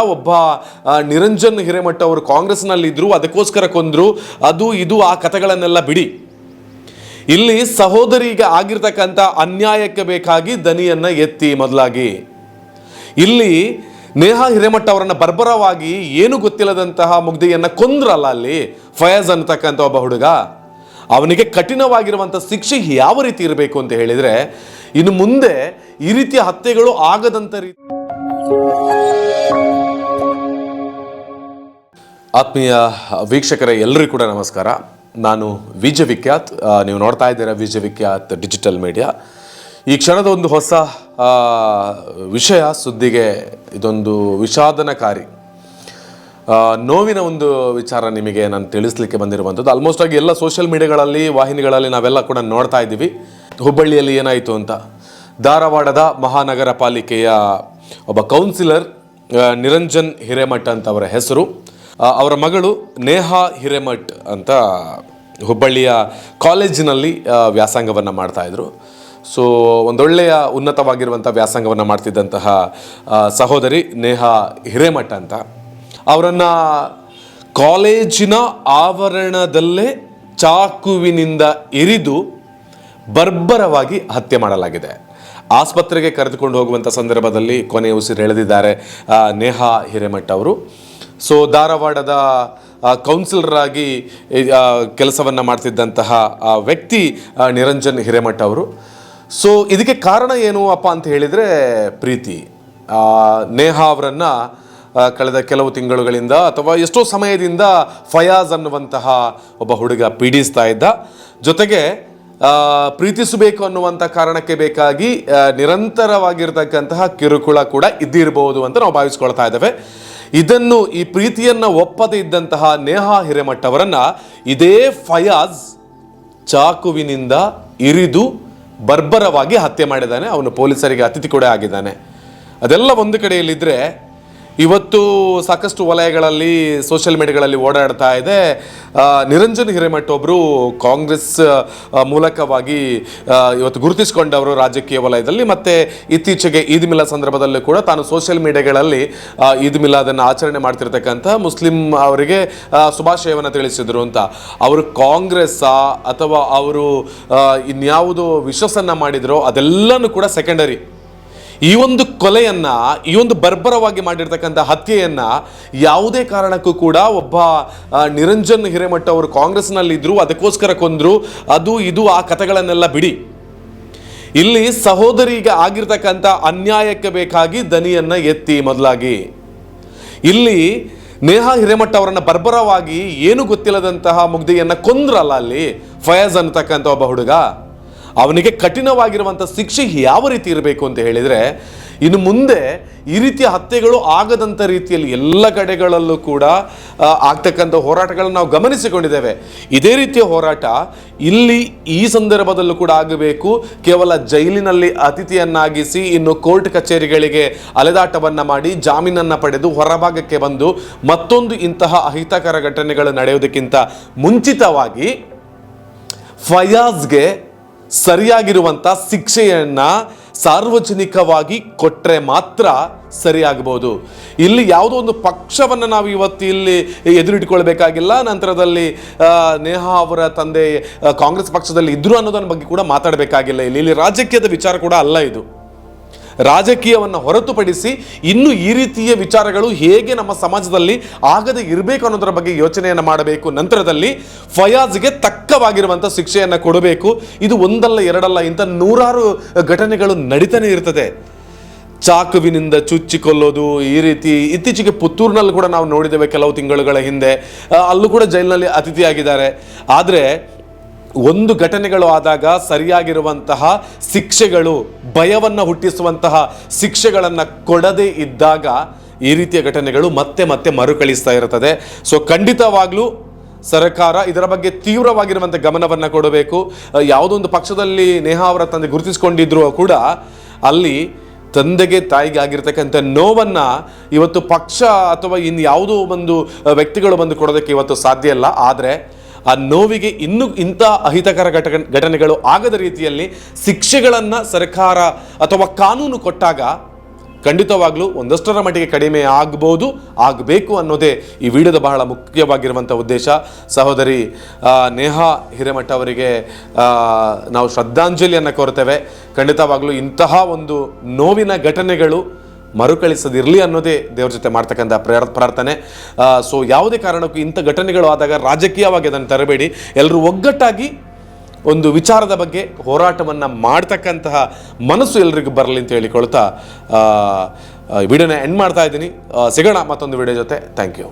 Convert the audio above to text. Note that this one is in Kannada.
ಒಬ್ಬ ನಿರಂಜನ್ ಹಿರೇಮಠ ಅವರು ಕಾಂಗ್ರೆಸ್ನಲ್ಲಿ ಇದ್ರು ಅದಕ್ಕೋಸ್ಕರ ಕೊಂದ್ರು. ಅದು, ಇದು ಆ ಕಥೆಗಳನ್ನೆಲ್ಲ ಬಿಡಿ. ಇಲ್ಲಿ ಸಹೋದರಿಗೆ ಆಗಿರ್ತಕ್ಕಂಥ ಅನ್ಯಾಯಕ್ಕೆ ಬೇಕಾಗಿ ದನಿಯನ್ನ ಎತ್ತಿ ಮೊದಲಾಗಿ. ಇಲ್ಲಿ ನೇಹಾ ಹಿರೇಮಠ ಅವರನ್ನ ಬರ್ಬರವಾಗಿ ಏನು ಗೊತ್ತಿಲ್ಲದಂತಹ ಮುಗ್ಧಿಯನ್ನ ಕೊಂದ್ರಲ್ಲ ಅಲ್ಲಿ, ಫಯಾಜ್ ಅನ್ನತಕ್ಕಂಥ ಒಬ್ಬ ಹುಡುಗ. ಅವನಿಗೆ ಕಠಿಣವಾಗಿರುವಂಥ ಶಿಕ್ಷೆ ಯಾವ ರೀತಿ ಇರಬೇಕು ಅಂತ ಹೇಳಿದ್ರೆ, ಇನ್ನು ಮುಂದೆ ಈ ರೀತಿಯ ಹತ್ಯೆಗಳು ಆಗದಂತ ರೀತಿ ಆತ್ಮೀಯ ವೀಕ್ಷಕರೇ ಎಲ್ಲರಿಗೂ ಕೂಡ ನಮಸ್ಕಾರ. ನಾನು ವಿಜಯ ವಿಖ್ಯಾತ್. ನೀವು ನೋಡ್ತಾ ಇದ್ದೀರಾ ವಿಜಯ ವಿಖ್ಯಾತ್ ಡಿಜಿಟಲ್ ಮೀಡಿಯಾ. ಈ ಕ್ಷಣದ ಒಂದು ಹೊಸ ವಿಷಯ, ಸುದ್ದಿಗೆ ಇದೊಂದು ವಿಷಾದನಕಾರಿ. ನೋವಿನ ಒಂದು ವಿಚಾರ ನಿಮಗೆ ನಾನು ತಿಳಿಸ್ಲಿಕ್ಕೆ ಬಂದಿರುವಂಥದ್ದು. ಆಲ್ಮೋಸ್ಟ್ ಆಗಿ ಎಲ್ಲ ಸೋಷಿಯಲ್ ಮೀಡಿಯಾಗಳಲ್ಲಿ ವಾಹಿನಿಗಳಲ್ಲಿ ನಾವೆಲ್ಲ ಕೂಡ ನೋಡ್ತಾ ಇದ್ದೀವಿ. ಹುಬ್ಬಳ್ಳಿಯಲ್ಲಿ ಏನಾಯಿತು ಅಂತ. ಧಾರವಾಡದ ಮಹಾನಗರ ಪಾಲಿಕೆಯ ಒಬ್ಬ ಕೌನ್ಸಿಲರ್ ನಿರಂಜನ್ ಹಿರೇಮಠ ಅಂತ ಅವರ ಹೆಸರು. ಅವರ ಮಗಳು ನೇಹಾ ಹಿರೇಮಠ್ ಅಂತ ಹುಬ್ಬಳ್ಳಿಯ ಕಾಲೇಜಿನಲ್ಲಿ ವ್ಯಾಸಂಗವನ್ನು ಮಾಡ್ತಾಯಿದ್ರು ಸೊ ಒಂದೊಳ್ಳೆಯ ಉನ್ನತವಾಗಿರುವಂಥ ವ್ಯಾಸಂಗವನ್ನು ಮಾಡ್ತಿದ್ದಂತಹ ಸಹೋದರಿ ನೇಹಾ ಹಿರೇಮಠ ಅಂತ. ಅವರನ್ನು ಕಾಲೇಜಿನ ಆವರಣದಲ್ಲೇ ಚಾಕುವಿನಿಂದ ಇರಿದು ಬರ್ಬರವಾಗಿ ಹತ್ಯೆ ಮಾಡಲಾಗಿದೆ. ಆಸ್ಪತ್ರೆಗೆ ಕರೆದುಕೊಂಡು ಹೋಗುವಂಥ ಸಂದರ್ಭದಲ್ಲಿ ಕೊನೆಯ ಉಸಿರು ಎಳೆದಿದ್ದಾರೆ ನೇಹಾ ಹಿರೇಮಠ್ ಅವರು. ಸೊ ಧಾರವಾಡದ ಕೌನ್ಸಿಲರಾಗಿ ಕೆಲಸವನ್ನು ಮಾಡ್ತಿದ್ದಂತಹ ವ್ಯಕ್ತಿ ನಿರಂಜನ್ ಹಿರೇಮಠ ಅವರು. ಸೊ ಇದಕ್ಕೆ ಕಾರಣ ಏನು ಅಪ್ಪ ಅಂತ ಹೇಳಿದರೆ ಪ್ರೀತಿ. ನೇಹಾ ಅವರನ್ನು ಕಳೆದ ಕೆಲವು ತಿಂಗಳುಗಳಿಂದ ಅಥವಾ ಎಷ್ಟೋ ಸಮಯದಿಂದ ಫಯಾಜ್ ಅನ್ನುವಂತಹ ಒಬ್ಬ ಹುಡುಗ ಪೀಡಿಸ್ತಾ ಇದ್ದ. ಜೊತೆಗೆ ಪ್ರೀತಿಸಬೇಕು ಅನ್ನುವಂಥ ಕಾರಣಕ್ಕೆ ಬೇಕಾಗಿ ನಿರಂತರವಾಗಿರ್ತಕ್ಕಂತಹ ಕಿರುಕುಳ ಕೂಡ ಇದ್ದಿರಬಹುದು ಅಂತ ನಾವು ಭಾವಿಸ್ಕೊಳ್ತಾ ಇದ್ದೇವೆ. ಇದನ್ನು ಈ ಪ್ರೀತಿಯನ್ನ ಒಪ್ಪದೇ ಇದ್ದಂತಹ ನೇಹಾ ಹಿರೇಮಠ್ ಅವರನ್ನ ಇದೇ ಫಯಾಜ್ ಚಾಕುವಿನಿಂದ ಇರಿದು ಬರ್ಬರವಾಗಿ ಹತ್ಯೆ ಮಾಡಿದ್ದಾನೆ. ಅವನು ಪೊಲೀಸರಿಗೆ ಅತಿಥಿ ಕೂಡ ಆಗಿದ್ದಾನೆ. ಅದೆಲ್ಲ ಒಂದು ಕಡೆಯಲ್ಲಿದ್ದರೆ ಇವತ್ತು ಸಾಕಷ್ಟು ವಲಯಗಳಲ್ಲಿ ಸೋಷಿಯಲ್ ಮೀಡಿಯಾಗಳಲ್ಲಿ ಓಡಾಡ್ತಾ ಇದೆ. ನಿರಂಜನ್ ಹಿರೇಮಠ್ ಒಬ್ಬರು ಕಾಂಗ್ರೆಸ್ ಮೂಲಕವಾಗಿ ಇವತ್ತು ಗುರುತಿಸಿಕೊಂಡವರು ರಾಜಕೀಯ ವಲಯದಲ್ಲಿ ಮತ್ತು ಇತ್ತೀಚೆಗೆ ಈದ್ ಮಿಲಾ ಸಂದರ್ಭದಲ್ಲೂ ಕೂಡ ತಾನು ಸೋಷಿಯಲ್ ಮೀಡಿಯಾಗಳಲ್ಲಿ ಈದ್ ಮಿಲಾದನ್ನು ಆಚರಣೆ ಮಾಡ್ತಿರ್ತಕ್ಕಂಥ ಮುಸ್ಲಿಂ ಅವರಿಗೆ ಶುಭಾಶಯವನ್ನು ತಿಳಿಸಿದರು ಅಂತ. ಅವರು ಕಾಂಗ್ರೆಸ್ಸಾ ಅಥವಾ ಅವರು ಇನ್ಯಾವುದೋ ಮಾಡಿದರೋ ಮಾಡಿದ್ರೋ ಅದೆಲ್ಲನೂ ಕೂಡ ಸೆಕೆಂಡರಿ ಈ ಒಂದು ಕೊಲೆಯನ್ನ, ಈ ಒಂದು ಬರ್ಬರವಾಗಿ ಮಾಡಿರ್ತಕ್ಕಂಥ ಹತ್ಯೆಯನ್ನ ಯಾವುದೇ ಕಾರಣಕ್ಕೂ ಕೂಡ ಒಬ್ಬ ನಿರಂಜನ್ ಹಿರೇಮಠ ಅವರು ಕಾಂಗ್ರೆಸ್ನಲ್ಲಿದ್ದರು ಅದಕ್ಕೋಸ್ಕರ ಕೊಂದರು. ಅದು, ಇದು ಆ ಕಥೆಗಳನ್ನೆಲ್ಲ ಬಿಡಿ. ಇಲ್ಲಿ ಸಹೋದರಿಗೆ ಆಗಿರ್ತಕ್ಕಂಥ ಅನ್ಯಾಯಕ್ಕೆ ಬೇಕಾಗಿ ದನಿಯನ್ನ ಎತ್ತಿ ಮೊದಲಾಗಿ. ಇಲ್ಲಿ ನೇಹಾ ಹಿರೇಮಠ ಅವರನ್ನು ಬರ್ಬರವಾಗಿ ಏನು ಗೊತ್ತಿಲ್ಲದಂತಹ ಮುಗ್ಧಿಯನ್ನ ಕೊಂದ್ರಲ್ಲ ಅಲ್ಲಿ? ಫಯಾಜ್ ಅನ್ನತಕ್ಕಂಥ ಒಬ್ಬ ಹುಡುಗ. ಅವನಿಗೆ ಕಠಿಣವಾಗಿರುವಂಥ ಶಿಕ್ಷೆ ಯಾವ ರೀತಿ ಇರಬೇಕು ಅಂತ ಹೇಳಿದರೆ, ಇನ್ನು ಮುಂದೆ ಈ ರೀತಿಯ ಹತ್ಯೆಗಳು ಆಗದಂಥ ರೀತಿಯಲ್ಲಿ ಎಲ್ಲ ಕಡೆಗಳಲ್ಲೂ ಕೂಡ ಆಗ್ತಕ್ಕಂಥ ಹೋರಾಟಗಳನ್ನು ನಾವು ಗಮನಿಸಿಕೊಂಡಿದ್ದೇವೆ. ಇದೇ ರೀತಿಯ ಹೋರಾಟ ಇಲ್ಲಿ ಈ ಸಂದರ್ಭದಲ್ಲೂ ಕೂಡ ಆಗಬೇಕು. ಕೇವಲ ಜೈಲಿನಲ್ಲಿ ಅತಿಥಿಯನ್ನಾಗಿಸಿ ಇನ್ನು ಕೋರ್ಟ್ ಕಚೇರಿಗಳಿಗೆ ಅಲೆದಾಟವನ್ನು ಮಾಡಿ ಜಾಮೀನನ್ನು ಪಡೆದು ಹೊರಭಾಗಕ್ಕೆ ಬಂದು ಮತ್ತೊಂದು ಇಂತಹ ಅಹಿತಕರ ಘಟನೆಗಳು ನಡೆಯೋದಕ್ಕಿಂತ ಮುಂಚಿತವಾಗಿ ಫಯಾಜ್ಗೆ ಸರಿಯಾಗಿರುವಂಥ ಶಿಕ್ಷೆಯನ್ನ ಸಾರ್ವಜನಿಕವಾಗಿ ಕೊಟ್ಟರೆ ಮಾತ್ರ ಸರಿಯಾಗಬಹುದು. ಇಲ್ಲಿ ಯಾವುದೋ ಒಂದು ಪಕ್ಷವನ್ನು ನಾವು ಇವತ್ತು ಇಲ್ಲಿ ಎದುರಿಟ್ಕೊಳ್ಬೇಕಾಗಿಲ್ಲ. ನಂತರದಲ್ಲಿ ನೇಹಾ ಅವರ ತಂದೆ ಕಾಂಗ್ರೆಸ್ ಪಕ್ಷದಲ್ಲಿ ಇದ್ರು ಅನ್ನೋದನ್ನ ಬಗ್ಗೆ ಕೂಡ ಮಾತಾಡಬೇಕಾಗಿಲ್ಲ. ಇಲ್ಲಿ ಇಲ್ಲಿ ರಾಜಕೀಯದ ವಿಚಾರ ಕೂಡ ಅಲ್ಲ ಇದು. ರಾಜಕೀಯವನ್ನು ಹೊರತುಪಡಿಸಿ ಇನ್ನು ಈ ರೀತಿಯ ವಿಚಾರಗಳು ಹೇಗೆ ನಮ್ಮ ಸಮಾಜದಲ್ಲಿ ಆಗದೆ ಇರಬೇಕು ಅನ್ನೋದರ ಬಗ್ಗೆ ಯೋಚನೆಯನ್ನು ಮಾಡಬೇಕು. ನಂತರದಲ್ಲಿ ಫಯಾಜ್ಗೆ ತಕ್ಕವಾಗಿರುವಂಥ ಶಿಕ್ಷೆಯನ್ನು ಕೊಡಬೇಕು. ಇದು ಒಂದಲ್ಲ ಎರಡಲ್ಲ ಇಂಥ ನೂರಾರು ಘಟನೆಗಳು ನಡೀತಾನೆ ಇರ್ತದೆ. ಚಾಕುವಿನಿಂದ ಚುಚ್ಚಿಕೊಲ್ಲೋದು ಈ ರೀತಿ ಇತ್ತೀಚೆಗೆ ಪುತ್ತೂರಿನಲ್ಲಿ ಕೂಡ ನಾವು ನೋಡಿದ್ದೇವೆ ಕೆಲವು ತಿಂಗಳುಗಳ ಹಿಂದೆ. ಅಲ್ಲೂ ಕೂಡ ಜೈಲಿನಲ್ಲಿ ಅತಿಥಿಯಾಗಿದ್ದಾರೆ. ಆದರೆ ಒಂದು ಘಟನೆಗಳು ಆದಾಗ ಸರಿಯಾಗಿರುವಂತಹ ಶಿಕ್ಷೆಗಳು, ಭಯವನ್ನು ಹುಟ್ಟಿಸುವಂತಹ ಶಿಕ್ಷೆಗಳನ್ನು ಕೊಡದೇ ಇದ್ದಾಗ ಈ ರೀತಿಯ ಘಟನೆಗಳು ಮತ್ತೆ ಮತ್ತೆ ಮರುಕಳಿಸ್ತಾ ಇರುತ್ತದೆ. ಸೊ ಖಂಡಿತವಾಗ್ಲೂ ಸರ್ಕಾರ ಇದರ ಬಗ್ಗೆ ತೀವ್ರವಾಗಿರುವಂಥ ಗಮನವನ್ನು ಕೊಡಬೇಕು. ಯಾವುದೊಂದು ಪಕ್ಷದಲ್ಲಿ ನೇಹಾ ಅವರ ತಂದೆ ಗುರುತಿಸಿಕೊಂಡಿದ್ರು ಕೂಡ ಅಲ್ಲಿ ತಂದೆಗೆ ತಾಯಿಗೆ ಆಗಿರ್ತಕ್ಕಂಥ ನೋವನ್ನು ಇವತ್ತು ಪಕ್ಷ ಅಥವಾ ಇನ್ಯಾವುದೋ ಒಂದು ವ್ಯಕ್ತಿಗಳು ಬಂದು ಕೊಡೋದಕ್ಕೆ ಇವತ್ತು ಸಾಧ್ಯ ಇಲ್ಲ. ಆದರೆ ಆ ನೋವಿಗೆ ಇನ್ನೂ ಇಂಥ ಅಹಿತಕರ ಘಟ ಘಟನೆಗಳು ಆಗದ ರೀತಿಯಲ್ಲಿ ಶಿಕ್ಷೆಗಳನ್ನು ಸರ್ಕಾರ ಅಥವಾ ಕಾನೂನು ಕೊಟ್ಟಾಗ ಖಂಡಿತವಾಗ್ಲೂ ಒಂದಷ್ಟರ ಮಟ್ಟಿಗೆ ಕಡಿಮೆ ಆಗ್ಬೋದು, ಆಗಬೇಕು ಅನ್ನೋದೇ ಈ ವಿಡಿಯೋದ ಬಹಳ ಮುಖ್ಯವಾಗಿರುವಂಥ ಉದ್ದೇಶ. ಸಹೋದರಿ ನೇಹಾ ಹಿರೇಮಠ ಅವರಿಗೆ ನಾವು ಶ್ರದ್ಧಾಂಜಲಿಯನ್ನು ಕೋರ್ತೇವೆ. ಖಂಡಿತವಾಗ್ಲೂ ಇಂತಹ ಒಂದು ನೋವಿನ ಘಟನೆಗಳು ಮರುಕಳಿಸದಿರಲಿ ಅನ್ನೋದೇ ದೇವ್ರ ಜೊತೆ ಮಾಡ್ತಕ್ಕಂಥ ಪ್ರೇರ್, ಪ್ರಾರ್ಥನೆ. ಸೊ ಯಾವುದೇ ಕಾರಣಕ್ಕೂ ಇಂಥ ಘಟನೆಗಳು ಆದಾಗ ರಾಜಕೀಯವಾಗಿ ಅದನ್ನು ತರಬೇಡಿ. ಎಲ್ಲರೂ ಒಗ್ಗಟ್ಟಾಗಿ ಒಂದು ವಿಚಾರದ ಬಗ್ಗೆ ಹೋರಾಟವನ್ನು ಮಾಡ್ತಕ್ಕಂತಹ ಮನಸ್ಸು ಎಲ್ರಿಗೂ ಬರಲಿ ಅಂತ ಹೇಳಿಕೊಳ್ತಾ ವಿಡಿಯೋನ ಎಂಡ್ ಮಾಡ್ತಾ ಇದ್ದೀನಿ. ಸಿಗೋಣ ಮತ್ತೊಂದು ವಿಡಿಯೋ ಜೊತೆ. Thank you